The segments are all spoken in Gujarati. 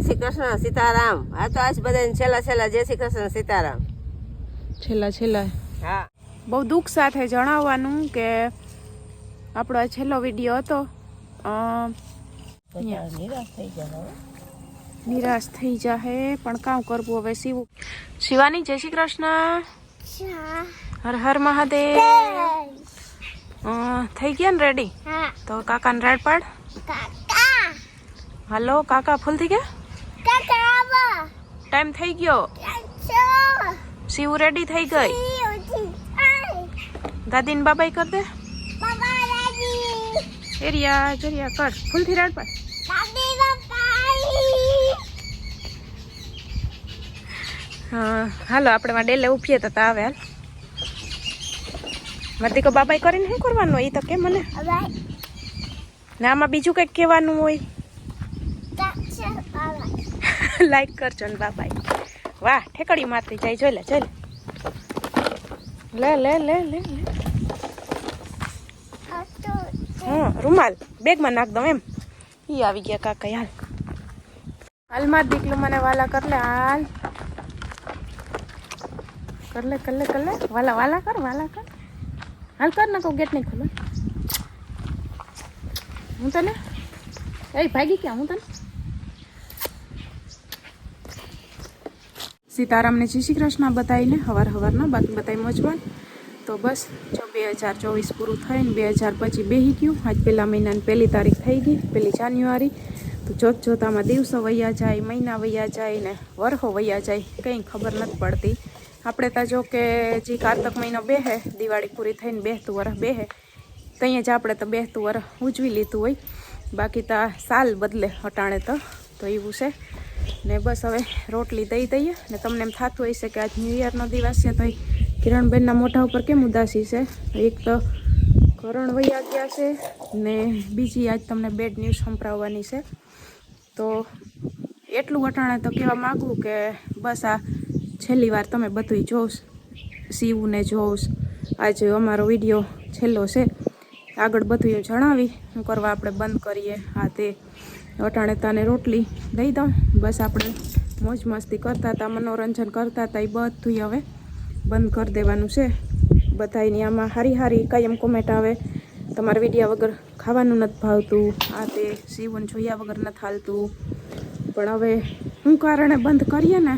જય શ્રી કૃષ્ણ સીતારામ. આ તો આજ બધાને છેલ્લા છેલ્લા જય શ્રી કૃષ્ણ સીતારામ. છેલ્લા છેલ્લા. હા. બહુ દુઃખ સાથે જણાવવાનું કે આપણો આ છેલ્લો વીડિયો હતો નિરાશ થઈ ગયા નિરાશ થઈ જાહે પણ કામ કરવું હવે શિવ શિવાની જય શ્રી કૃષ્ણ. હર હર મહાદેવ. થઈ ગયા ને રેડી તો કાકાને રેડ પાડ. હાલો કાકા ફૂલ થઈ ગયા? ટાઈમ થઈ ગયો. શિવ રેડી થઈ ગઈ? દાદીને બાબાઈ કર દે. એરિયા જરિયા કર. ફૂલથી રેડ પાડ. હા હાલો આપણે માં ડેલે ઉભીએ તો તા આવે હાલ. મારી કો બાબાઈ કરીને શું કરવાનું હોય એ તો કે મને. ને આમાં બીજું કંઈક કહેવાનું હોય. લાઈક કરજો ને બાબા વાહ, ઠેકડી મારતી જાય, જોઈ લે જોઈ લે. લે લે લે લે હા, રૂમાલ, બેગમાં નાખ દઉં એમ. ઈ આવી ગયા કાકા, હાલ. હાલમાં દીકલું મને વાલા કર લે, હાલ. કર લે કર લે, કર વાલા વાલા કર વાલા કર. હાલ કર નાખો ગેટ નહીં ખોલો. હું તને? એ ભાગી ક્યાં હું તને? સીતારામને જય શ્રી કૃષ્ણ બતાવીને હવાર હવારના બાકી બતાવી મોજમાં. તો બસ, જો બે હજાર ચોવીસ પૂરું થઈને બે હજાર પછી બેહી ગયું. આજ પહેલા મહિનાની પહેલી તારીખ થઈ ગઈ, પહેલી જાન્યુઆરી. તો જોત જોતામાં દિવસો વૈયા જાય, મહિના વૈયા જાય ને વરહો વૈયા જાય, કંઈ ખબર નથી પડતી. આપણે તો જો કે જે કારતક મહિનો બેહે દિવાળી પૂરી થઈને બેહતું વરસ બેહે ત્યાં જ આપણે તો બેહતું વરસ ઉજવી લીધું હોય. બાકી તો સાલ બદલે હટાણે તો તો એવું છે. ને બસ હવે રોટલી દઈ દઈએ ને તમને એમ થતું છે કે આજ ન્યૂ યરનો દિવસ છે, તો કિરણબેનના મોઢા ઉપર કેમ ઉદાસી છે? એક તો કરણ વૈયા ગયા છે ને બીજી આજ તમને બેડ ન્યૂઝ સંભળાવવાની છે. તો એટલું વટાણે તો કહેવા માગું કે બસ આ છેલ્લી વાર તમે બધું જોશ, શિવને જોશ. આજે અમારો વીડિયો છેલ્લો છે. આગળ બધું જણાવી. શું કરવા આપણે બંધ કરીએ? આ તે વટાણે તાને રોટલી દઈ દઉં. બસ આપણે મોજ મસ્તી કરતા હતા, મનોરંજન કરતા હતા, એ બધું હવે બંધ કરી દેવાનું છે. બધાયની આમાં હારી હારી કાયમ કોમેન્ટ આવે. તમારા વિડીયા વગર ખાવાનું નથી ભાવતું, આ તે સીવન જોયા વગર નથી હાલતું. પણ હવે હું કારણે બંધ કરીએ ને,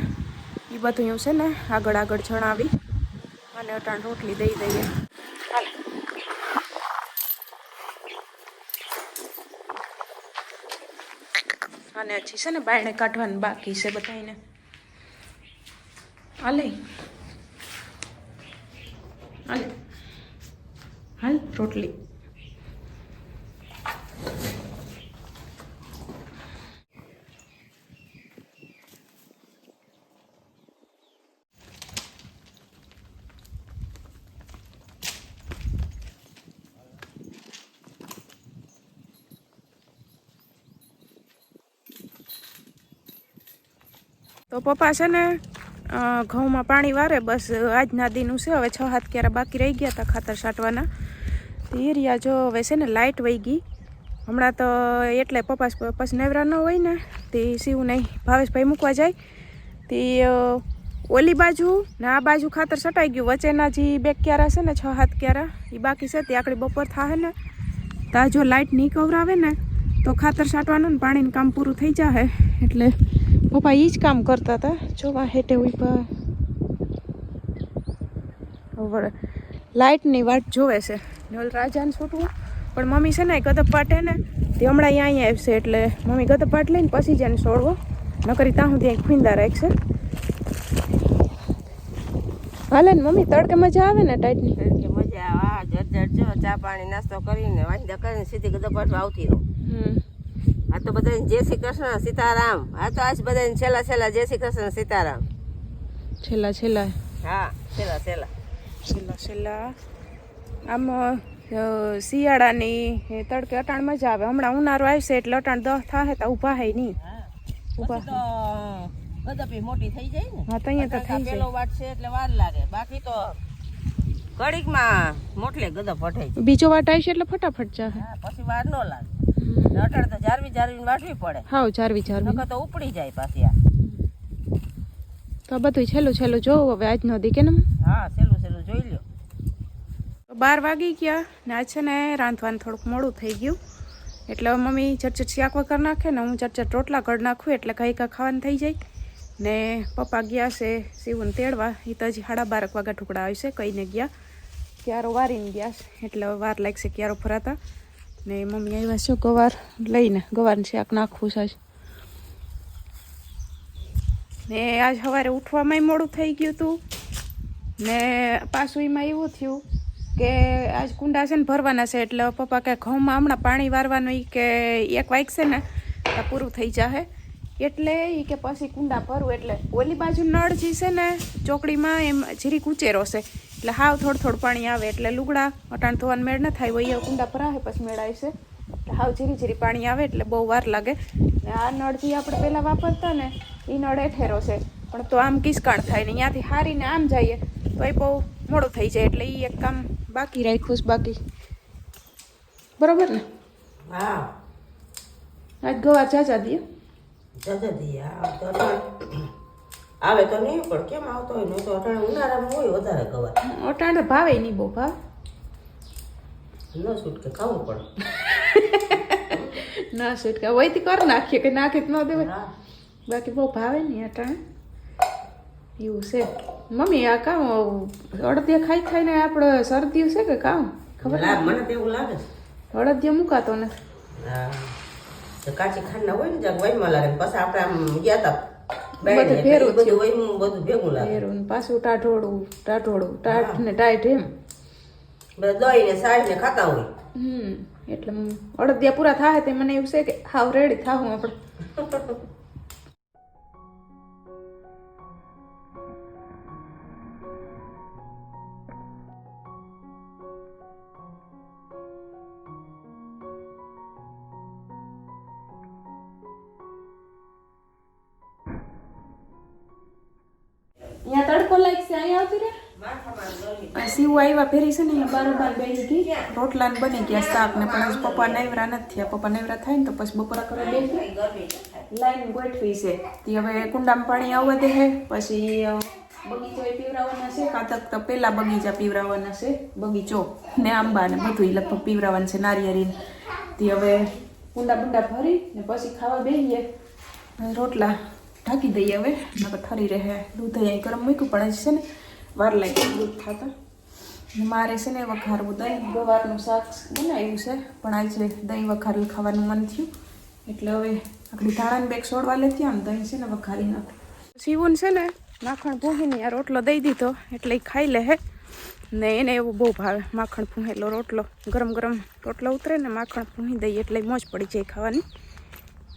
એ બધું છે ને, આગળ આગળ જણાવી. અને અટાણ રોટલી દઈ દઈએ. અને હજી છે ને? બાયણે કાઢવાનું બાકી છે બધાને હાલે. હાલ. હાલ રોટલી. પપ્પા છે ને ઘઉંમાં પાણી વારે, બસ આજના દીનું છે, હવે છ હાથ ક્યારે બાકી રહી ગયા હતા ખાતર છાંટવાના. એ રહ્યા જો હવે છે ને લાઇટ વહી ગઈ. હમણાં તો એટલે પપ્પા પછી નેવરા ન હોય ને, તે સીવું નહીં, ભાવેશભાઈ મૂકવા જાય. તે ઓલી બાજુ ને આ બાજુ ખાતર છટાઈ ગયું, વચ્ચેના જે બે ક્યારા છે ને, છ હાથ ક્યારા, એ બાકી છે, તે આકડી બપોર થાય ને, તો જો લાઇટ નહીં કવરાવે ને, તો ખાતર છાંટવાનું ને પાણીનું કામ પૂરું થઈ જાય એટલે પપ્પા એ જ કામ કરતા હતા. જોવા હેઠે હવે લાઇટની વાટ જોવે છે. રાજાને છૂટવું. પણ મમ્મી છે ને ગદપ પાટે ને તે હમણાં અહીંયા અહીંયા આવશે એટલે મમ્મી ગદપ પાટ લઈને પછી જ એને છોડવો નકરી ત્યાં સુધી ખુંદા રાખશે. હાલે ને મમ્મી તડકે મજા આવે ને ટાઈટની? મજા આવે. જો ચા પાણી નાસ્તો કરીને વાંધા કરીને સીધી ગદા પાટ આવતી રહું. હમ. આ તો બધાને જય શ્રી કૃષ્ણ સીતારામ. આ તો આજ બધાને છેલ્લા છેલ્લા જય શ્રી કૃષ્ણ સીતારામ. છેલ્લા છેલ્લા. હા છેલ્લા છેલ્લા. છેલ્લા છેલ્લા. આમ શિયાળાની એ તડકે અટાણ મજા આવે. હમણાં ઉનાળો આવશે એટલે અટાણ દહ થાય તો ઊભા હે નહીં ઊભા ગદપી મોટી થઈ જાય ને. હા તો અહીંયા તો થઈ પેલો જાય. વાટ છે એટલે વાર લાગે. બાકી તો ઘડીકમાં મોટલે ગદપ વઢાઈ બીજો વાટ આવશે એટલે ફટાફટ જાય હા, પછી વાર ન લાગે. અટાણે તો જારવી જારવીને વાટવી પડે. હા જારવી જારવી. નકર તો ઉપડી જાય પાછી આ. તો બધું છેલ્લું છેલ્લું જોવું હવે આજનો દી કે હા છેલ્લું છેલ્લું જોઈ લ્યો. બાર વાગી ગયા ને આજ છે ને રાંધવાનું થોડુંક મોડું થઈ ગયું. એટલે મમ્મી ચટચટ શાકવા કરી નાખે ને હું ચટચટ રોટલા કરી નાખું એટલે કંઈ કાંઈ ખાવાનું થઈ જાય. ને પપ્પા ગયા છે સીવું તેડવા. એ તો હજી સાડા બારક વાગ્યા ઠુકડા આવશે કહીને ગયા. ક્યારો વારીને ગયા એટલે વાર લાગશે ક્યારો ફરાતા ને મમ્મી આવ્યા છે, ગવાર લઈને. ગવારનું શાક નાખવું છે. ને આજ સવારે ઉઠવામાં મોડું થઈ ગયું હતું ને પાછું એમાં એવું થયું કે આજ કુંડા છે ને ભરવાના છે, એટલે પપ્પા કે ઘઉંમાં હમણાં પાણી વારવાનું એ કે એક વાગશે ને, તો પૂરું થઈ જશે એટલે એ કે પછી કુંડા ભરવું એટલે ઓલી બાજુ નળ જે છે ને ચોકડીમાં એમ જીરીક ઉચેરો છે એટલે હાવ થોડું થોડું પાણી આવે એટલે લુગડા અટાણ ધોવાનું મેળ ન થાય હોય એ કુંડા ભરાશે પછી મેળાય છે એટલે હાવ ઝીરી જીરી પાણી આવે એટલે બહુ વાર લાગે. આ નળ જે આપણે પહેલાં વાપરતા ને એ નળ એઠેરો છે. પણ તો આમ કિસકાણ થાય ને ત્યાંથી હારીને આમ જઈએ તો એ બહુ મોડું થઈ જાય એટલે એ એક કામ બાકી રાખ્યું છે બાકી. બરોબર ને? હા. આજ ગવા ચાચા દઈએ તો અટાણે આવે તો નહીં પણ કેમ આવતો હોય? નહીં તો અટાણે ઉનાળામાં હોય વધારે ગવાર અટાણે ભાવે નહીં બહુ ભાવ. ન છૂટકે ખાવું પડે. ના છૂટકે. વહીથી કર નાખીએ કે નાખી ન દેવાય. બાકી બહુ ભાવે નહીં અટાણે. એવું છે. મમ્મી આ કામ અડદિયા ખાઈ ખાઈને આપણે શરદી છે કે કામ? ખબર મને તો એવું લાગે અડદિયા મુકાતો નથી. હા. તો કાચી ખાંડના હોય ને જ્યાં વહીમાં લાગે પછી આપણે આમ ગયા તા બધું ભેરું બધું બધું ભેગું લાગે. ફેરવું પાછું ટાઢોળું ટાઢોળું ટાઢ ને ટાઈટ એમ. બધા દહીં ને સાઈડ ને ખાતા હોય. હમ એટલે અડદિયા પૂરા થાય તે મને એવું છે કે હાવ રેડી થાવું આપણે. આવ્યા ફેરી છે ને અહીંયા બારોબાર બેસી ગઈ. રોટલા ને બની ગયા શાક ને, પણ પપ્પા નવરા નથી થયા. પપ્પા નેવરા થાય ને તો પછી બપોરા કરવા બેસી લાઈન ગોઠવી છે. તે હવે કુંડામાં પાણી આવવા દે છે પછી બગીચો એ પીવરાવવાના છે. કાતક તો પેલા બગીચા પીવરાવાના છે. બગીચો ને આંબા ને બધું લગભગ પીવરાવાનું છે નારિયેળી તે હવે કુંડા બુંડા ભરી ને પછી ખાવા બેહીએ. રોટલા ઢાંકી દઈએ હવે. નકર ઠરી રહે. દૂધ અહીં ગરમ મૂક્યું પણ છે ને, વાર લાગી દૂધ થતા મારે છે ને વઘારવું. દહીં ગવારનું શાક બનાવ્યું છે, પણ આજે દહીં વઘારેલું ખાવાનું મન થયું. એટલે હવે આપણી ધાણાની બેગ છોડવા લેતી આમ દહીં છે ને વઘારી નાખ. શિવન છે ને માખણ ભૂંગીને આ રોટલો દઈ દીધો, એટલે ખાઈ લે હે. ને એને એવું બહુ ભાવે. માખણ ભૂંગેલો રોટલો, ગરમ ગરમ રોટલો ઉતરે ને માખણ ભૂંગી દઈએ એટલે મોજ પડી જાય ખાવાની.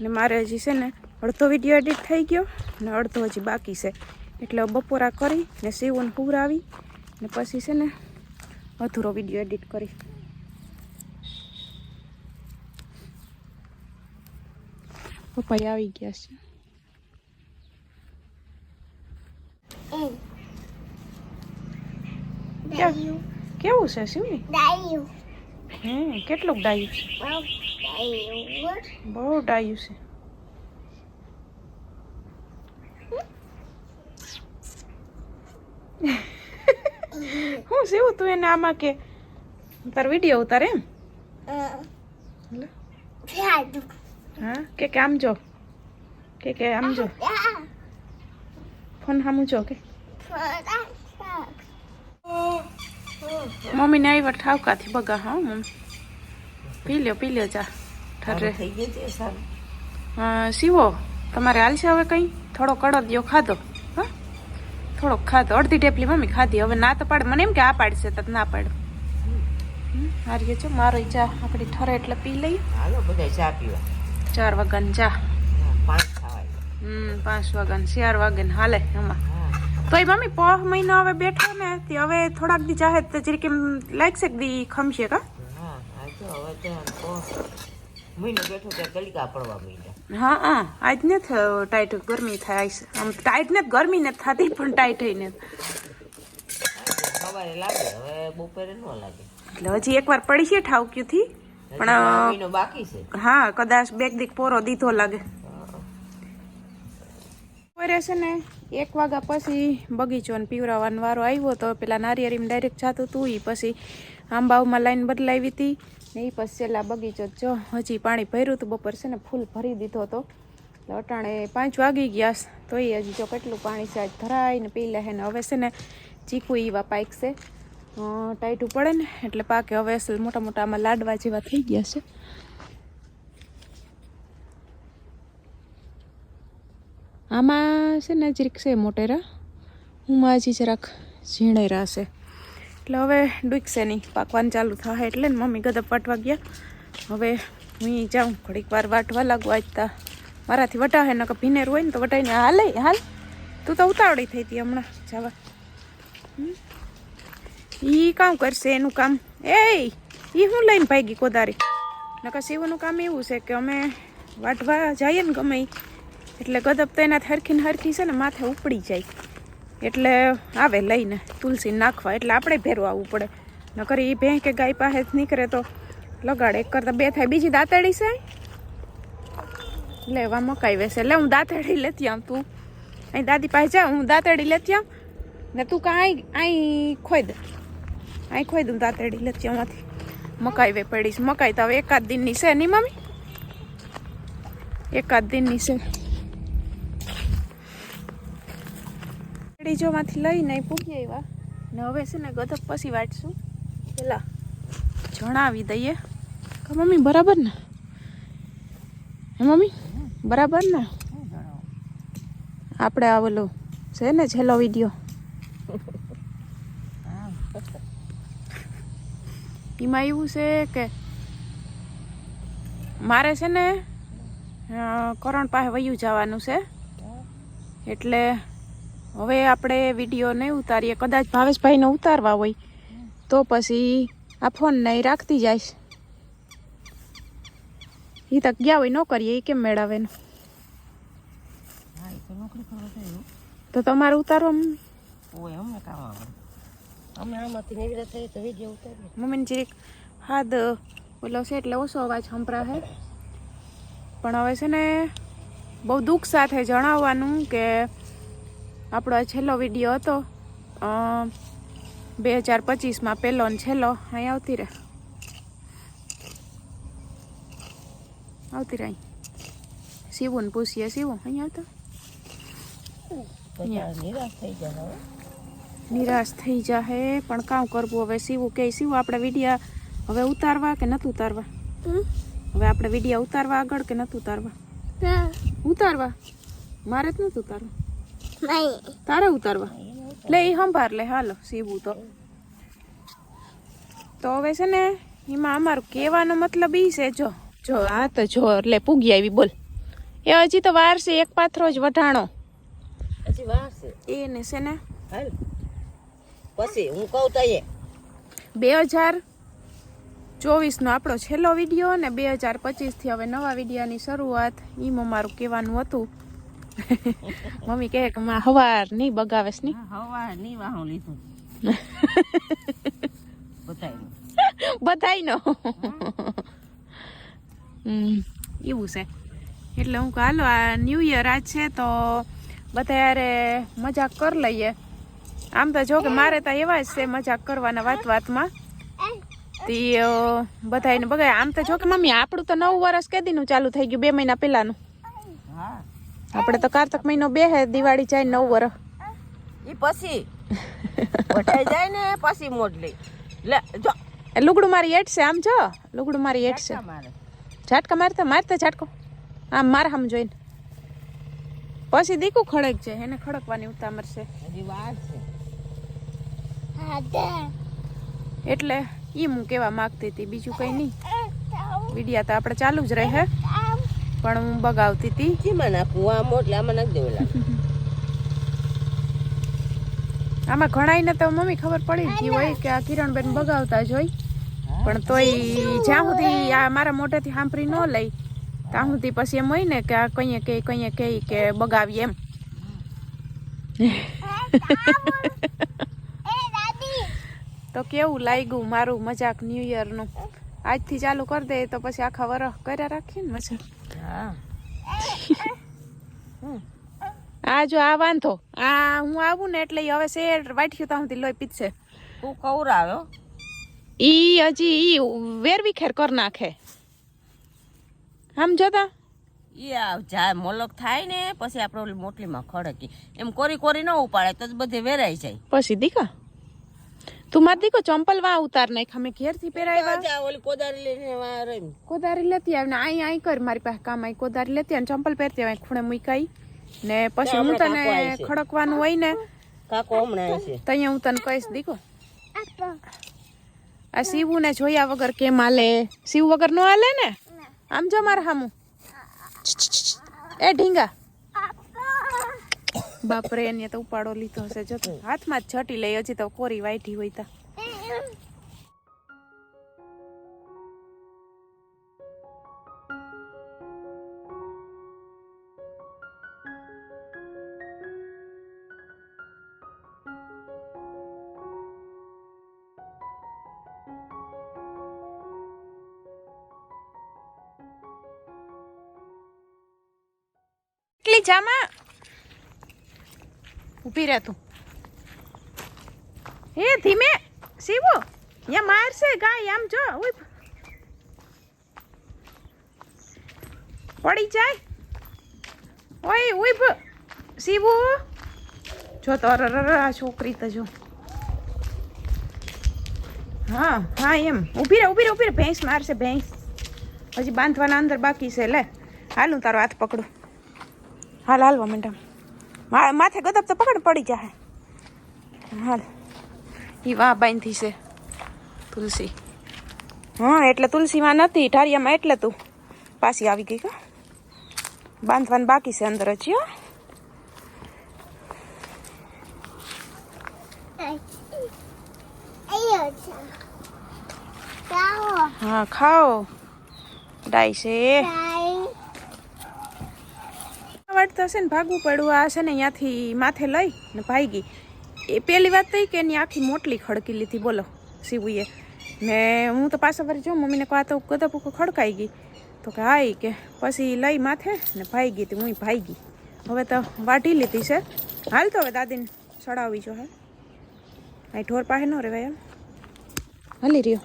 ને મારે હજી છે ને અડધો વીડિયો એડિટ થઈ ગયો ને અડધો હજી બાકી છે. એટલે બપોરા કરી ને સીવન હુરાવી ને પછી છે ને અધૂરો વીડિયો એડિટ કરી પપ્પા આવી ગયા છે. કેવું છે શિવની? હમ કેટલું ડાયું છે. બહુ ડાયું છે. હું સેવું તું એને આમાં કે તાર વીડિયો ઉતારે એમ. હા? કે કે આમ જો? કે કે આમ જો? ફોન સામું જો કે? મમ્મી ને આવી આવ્યા ઠાવકાથી બગા હા મમ્મી. પી લ્યો પી લ્યો ચા ઠરે. થઈ ગઈ છે સારું. અ, શિવો તમારે હાલશે હવે કંઈ? થોડો કડો કડદિયો ખાધો? હા થોડોક ખાધો. અડધી ટેપલી મમ્મી ખાધી. હવે ના તો પાડ. મને એમ કે આ પાડશે તો ના પાડે. હારીએ છો મારો ચા આપણી ઠરે એટલે પી લઈએ. હાલો બધા ચા પીવા. ચાર વાગ્યાની ચા. હમ પાંચ વાગ્યાની ચાર વાગ્યાને. હાલે એમાં. તોય મમ્મી પોહ મહિનો હવે બેઠો ને તે હવે થોડાક દી ચાહે તો જરી કેમ લાગશે દી ખમશે કા? હા તો હવે તો મહિનો બેઠો ત્યાં ગલિકા પડવા માંડ્યા. હા હા. આજ ને ટાઈટ ગરમી થાય આમ ટાઈટ ને ગરમી ને થતી પણ ટાઈટ થઈને એટલે હજી એકવાર પડી છે ઠાવક્યુંથી પણ બાકી છે. હા કદાચ બેગ દીક પોરો દીધો લાગે. બપોરે છે ને એક વાગ્યા પછી બગીચો ને પીવરાવાનો વારો આવ્યો તો પેલા નારિયેરીમાં ડાયરેક્ટ જાતું હતું એ પછી આંબાઓમાં લાઈન બદલાવી હતી ને એ પછી છેલ્લા બગીચો જો હજી પાણી ભર્યું હતું બપોર છે ને ફૂલ ભરી દીધો હતો. એટલે અટાણે પાંચ વાગી ગયા. તો એ હજી જો કેટલું પાણી છે, આજ ધરાઈને પી લે ને હવે છે ને ચીકુ એવા પાઇક છે ટાઈટું પડે ને એટલે પાકે હવે મોટા મોટા આમાં લાડવા જેવા થઈ ગયા છે. આમાં છે ને જરીક છે મોટેરા. હું હજી જરાક ઝીણેરા છે. એટલે હવે ડૂકશે નહીં. પાકવાનું ચાલુ થાય એટલે ને મમ્મી ગદપ વાટવા ગયા. હવે હું જાઉં. ઘડીક વાર વાટવા લાગુ આજતા મારાથી વટાહે કે ભીનેર હોય ને તો વટાઈને હાલે, હાલ. તું તો ઉતાવળી થઈ હતી હમણાં. જવા. ઈ કામ કરશે એનું કામ. એ ઈ હું લઈને ભાગી કોદારી. નકર શિવનું કામ એવું છે કે અમે વાટવા જઈએ ને ગમે એટલે ગદપ તો એના હરખીને હરખી છે ને માથે ઉપડી જાય. એટલે આવે લઈને તુલસી નાખવા, એટલે આપણે ભેરવા આવવું પડે. નકર એ ભેં કે ગાય પાસે જ નીકળે તો લગાડે. એક કરતાં બે થાય. બીજી દાંતેડી છે? લેવા મકાઈ વેસે લે, હું દાંતેડી લેતી આમ તું. અહીં દાદી પાસે જા, હું દાંતેડી લેતી આમ ને તું કાંઈ અહીં ખોઈ દે. અહીં ખોઈ દઉં દાંતેડી લેતી આમાંથી. મકાઈ વે પડીશ મકાઈ તો હવે એકાદ દિનની છે નહીં, મમ્મી? એકાદ દિનની છે. ડીજોમાંથી લઈને પૂગી આવ્યા. ને હવે છે ને ગધક પછી વાટશું પેલા જણાવી દઈએ. મમ્મી, બરાબર ને? હે મમ્મી, બરાબર ને? આપણે આ ઓલો છે ને છેલ્લો વીડિયો. એમાં એવું છે કે મારે છે ને કરણ પાસે વયું જવાનું છે. એટલે હવે આપણે વીડિયો નહીં ઉતારીએ. કદાચ ભાવેશભાઈને ઉતારવા હોય તો પછી આ ફોન નહીં રાખતી જઈશ એ તો ગયા હોય ન કરીએ એ કેમ મેળાવે તો જાય તમારે ઉતારવા મમ્મી? મમ્મીને જરીક હાથ ઓલો છે એટલે ઓછો અવાજ સંભળાશે પણ હવે છે ને બહુ દુઃખ સાથે જણાવવાનું કે આપણો આ છેલ્લો વીડિયો હતો. બે હજાર પચીસમાં પહેલો ને છેલ્લો. અહીં આવતી રહે. આવતી રહે અહીં. શિવું ને પૂછીએ શિવું અહીં આવતા? નિરાશ થઈ જાય નિરાશ થઈ જાહે પણ કામ કરવું? હવે શિવું કે શિવું આપણે વિડીયા હવે ઉતારવા કે નથી ઉતારવા? હવે આપણે વિડીયા ઉતારવા આગળ કે નથી ઉતારવા? ઉતારવા? મારે જ નથી ઉતારવા. નહીં તારે ઉતારવા? લે એ સંભાર લે હાલો સીવું તો. તો હવે છે ને એમાં અમારું કહેવાનો મતલબ એ છે જો. જો આ તો જો એટલે પૂગી આવી બોલ. એ હજી તો વાર છે એક પાથરો જ વઢાણો. હજી વાર છે. એને છે ને હાલ. પછી હું કહું તો એ બે હજાર ચોવીસનો આપણો છેલ્લો વીડિયો અને બે હજાર પચીસથી હવે નવા વિડીયાની શરૂઆત. એમાં મારું કહેવાનું હતું. મમ્મી કહે કે માં હવાર નહીં બગાવેશ નહીં હવારની વાહું લીધું. બધાય બધાયનો હમ. એવું છે. એટલે હું હાલો આ ન્યૂ યર આજ છે તો બધા યારે મજાક કરી લઈએ. આમ તો જો કે મારે તો એવા જ છે મજાક કરવાના વાત વાતમાં. તી બધાય ને બગાય આમ તો જો કે મમ્મી આપણું તો નવું વર્ષ કેદીનું ચાલુ થઈ ગયું બે મહિના પહેલાનું. હા. આપણે તો કારતક મહિનો બે હે દિવાળી જાય નવ વર્ષ ઈ પછી. વટાઈ જાય ને પછી મોડલી. લે જો. એ લુગડું મારી એટ છે આમ જો. લુગડું મારી એટ છે. મારે. ઝાટકા મારતા મારતા ઝાટકો. આમ માર હમ જોઈને. પછી દીકું ખડક છે એને ખડકવાની ઉતામર છે. હજી વાર છે. હા એટલે ઈ હું કહેવા માંગતી હતી બીજું કંઈ નહીં. વિડિયા તો આપણે ચાલુ જ રહે પણ હું બગાવતી હતી કેમાં નાખું? આ એટલે આમાં નાખી દેવું આમાં ઘણાઈને તો મમ્મી ખબર પડી જ ગઈ હોય કે આ કિરણબેન બગાવતા જ હોય. પણ તોય જ્યાં સુધી આ મારા મોઢેથી સાંભળી ન લઈ ત્યાં સુધી પછી એમ હોય ને કે આ કઈએ કે કઈએ કે કે બગાવીએ એમ. તો કેવું લાગ્યું મારું મજાક ન્યૂ યરનું? આજથી ચાલુ કરી દે તો પછી આખા વરસ કર્યા રાખીએ ને પછી હા. આ જો આ વાંધો. આ હું આવું ને એટલે હવે શેર વાટ્યું ત્યાં સુધી લોહી પીતશે તું કવરાવ્યો ઈ હજી ઈ વેરવી ખેર કર નાખે. આમ જોતા ઈ આ જા મોલક થાય ને પછી આપણે મોટલીમાં ખડકી. એમ કોરી કોરી ન ઉપાડે તો બધે વેરાઈ જાય. પછી દીકા? તું માર દીકો ચંપલ વા ઉતાર નાખ અમે ઘેરથી પહેરાવ્યા. જા ઓલી કોદારી લઈને વા કોદારી લેતી આવી ને આઈ અહીં કર મારી પાસે કામ. આઈ કોદારી લેતી અને ચંપલ પહેરતી આવી ખૂણે મૂકાઈ. ને પછી હું તને છે. ખડકવાનું હોય ને કાકો હમણાં આવશે તો અહીંયા હું તને કહીશ દીકો. આ શિવું ને જોયા વગર કેમ હાલે? શિવ વગર નો હાલે ને? આમ જો મારા હામું. એ ઢીંગા. બાપરે એને તો ઉપાડો લીધો હશે. જો હાથમાં જ છટી લઈ, હજી તો કોરી વાઈટી હોય તા. જામા? ઊભી રહે તું. હે, ધીમે. શિવો અહીંયા મારશે ગાય, આમ જો, ઉભ. પડી જાય. ઓય, ઉભ. શિવો. જો તો અરર આ છોકરી તો જો. હા હા, એમ. ઊભી રહે ઊભી રહે ઊભી રહે. ભેંસ મારશે, ભેંસ. હજી બાંધવાના અંદર બાકી છે, લે. હાલું તારો હાથ પકડું. હાલ હાલવા મેડમ મા માથે ગદબ તો પકડ પડી જાય હાલ. ઈ વાહ બાંધી છે. તુલસી. હા એટલે તુલસીમાં નથી ઢારિયામાં એટલે તું પાછી આવી ગઈ કા? બાંધવાનું બાકી છે અંદર જ હો. હા ખાઓ. ડાય છે. Hai. થશે ને ભાગવું પડ્યું, આ છે ને અહીંયાથી માથે લઈ ને ભાગી. એ પેલી વાત થઈ કે એની આખી મોટલી ખડકી લીધી, બોલો, શિવુએ. ને હું તો પાછા ફરી જોઉં, મમ્મીને કહા તો ગદા પૂકો ખડકાઈ ગઈ. તો કે હા કે, પછી લઈ માથે ને ભાઈ ગઈ હતી, હું ભાઈ ગઈ હવે તો વાઢી લીધી છે. હાલ તો હવે દાદીને ચડાવવી જો, હે. અહીં ઢોર પાસે ન રહેવાય એમ. હલી રહ્યો.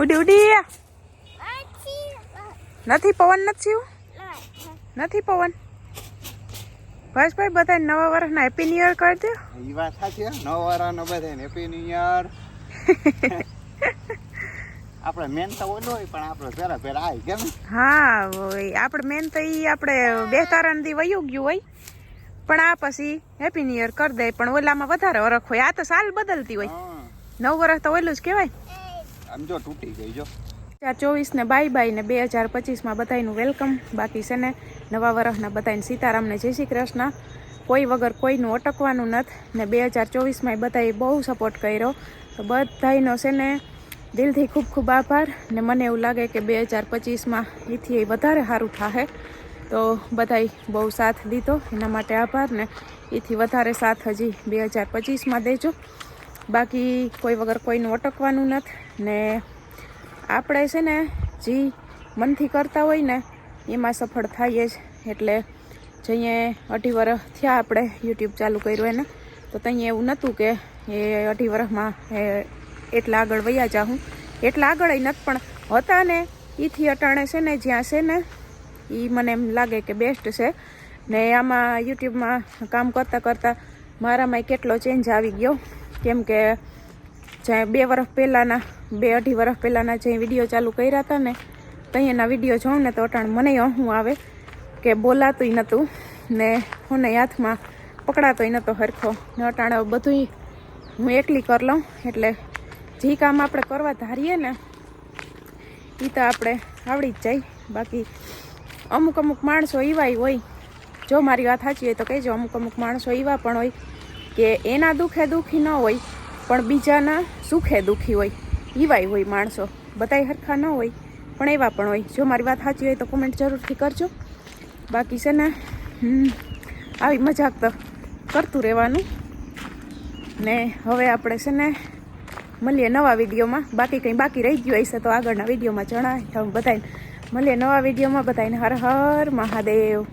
ઉડી ઉડી. નથી પવન નથી નથી પવન? ભાઈ બધા નવા વર્ષના હેપી ન્યુ યર કરી દો ઈ વાત સાચી. નવ વાળાનો બધાને હેપી ન્યુ યર આપણે મેન તો ઓલો હોય પણ આપણો પહેલા પહેલા આવી કેમ હા હોય. આપણે મેન તો ઈ આપણે બે તારણ દી વયું ગયું હોય. પણ આ પછી હેપી ન્યુ યર કરી દે. પણ ઓલામાં વધારે વરખ હોય. આ તો સાલ બદલતી હોય. નવ વર્ષ તો ઓલું જ કહેવાય. આમ જો તૂટી ગઈ, જો. હજાર ચોવીસ ને બાય બાય ને બે હજાર પચીસમાં બધાયનું વેલકમ. બાકી છે ને નવા વર્ષના બધાને સીતારામને જય શ્રી કૃષ્ણ. કોઈ વગર કોઈનું અટકવાનું નથી. ને બે હજાર ચોવીસમાં બધાએ બહુ સપોર્ટ કર્યો. તો બધાનો છે ને દિલથી ખૂબ ખૂબ આભાર. ને મને એવું લાગે કે બે હજાર પચીસમાં એથી વધારે સારું થશે તો બધાએ બહુ સાથ દીધો. એના માટે આભાર ને એથી વધારે સાથ હજી બે હજાર પચીસમાં દેજો. બાકી કોઈ વગર કોઈનું અટકવાનું નથી. ને આપણે છે ને જે મનથી કરતા હોય ને, એમાં સફળ થઈએ જ. એટલે જઈએ અઢી વર્ષ થયા આપણે યુટ્યુબ ચાલુ કર્યું એને. તો ત્યાં એવું નહોતું કે એ અઢી વર્ષમાં એટલા આગળ વયા જાઉં એટલા આગળ નથી, પણ હતા ને એથી અટાણે છે ને જ્યાં છે ને એ મને એમ લાગે કે બેસ્ટ છે. ને આમાં યુટ્યુબમાં કામ કરતાં કરતાં મારામાં કેટલો ચેન્જ આવી ગયો. કેમ કે જ્યાં બે વર્ષ પહેલાંના, બે અઢી વર્ષ પહેલાંના જે વીડિયો ચાલુ કર્યા હતા ને ત્યાંના વીડિયો જોઉં ને તો અટાણ મને હું આવે કે બોલાતુંય નહોતું ને હું હાથમાં પકડાતોય નહોતો હરખો. ને અટાણે બધું હું એકલી કરી લઉં, એટલે જે કામ આપણે કરવા ધારીએ ને એ તો આપણે આવડી જ જાય. બાકી અમુક અમુક માણસો એવાય હોય. જો મારી વાત સાચી હોય તો કહેજો, અમુક અમુક માણસો એવા પણ હોય કે એના દુઃખે દુઃખી ન હોય, પણ બીજાના સુખે દુઃખી હોય. એવાય હોય માણસો. બધાય હરખા ન હોય, પણ એવા પણ હોય. જો મારી વાત સાચી હોય તો કોમેન્ટ જરૂરથી કરજો. બાકી છે ને આવી મજાક તો કરતું રહેવાનું. ને હવે આપણે છે ને, મળીએ નવા વિડીયોમાં. બાકી કંઈ બાકી રહી ગયું હશે તો આગળના વિડીયોમાં જણાય. હવે બધાને મળીએ નવા વિડીયોમાં. બધાને હર હર મહાદેવ.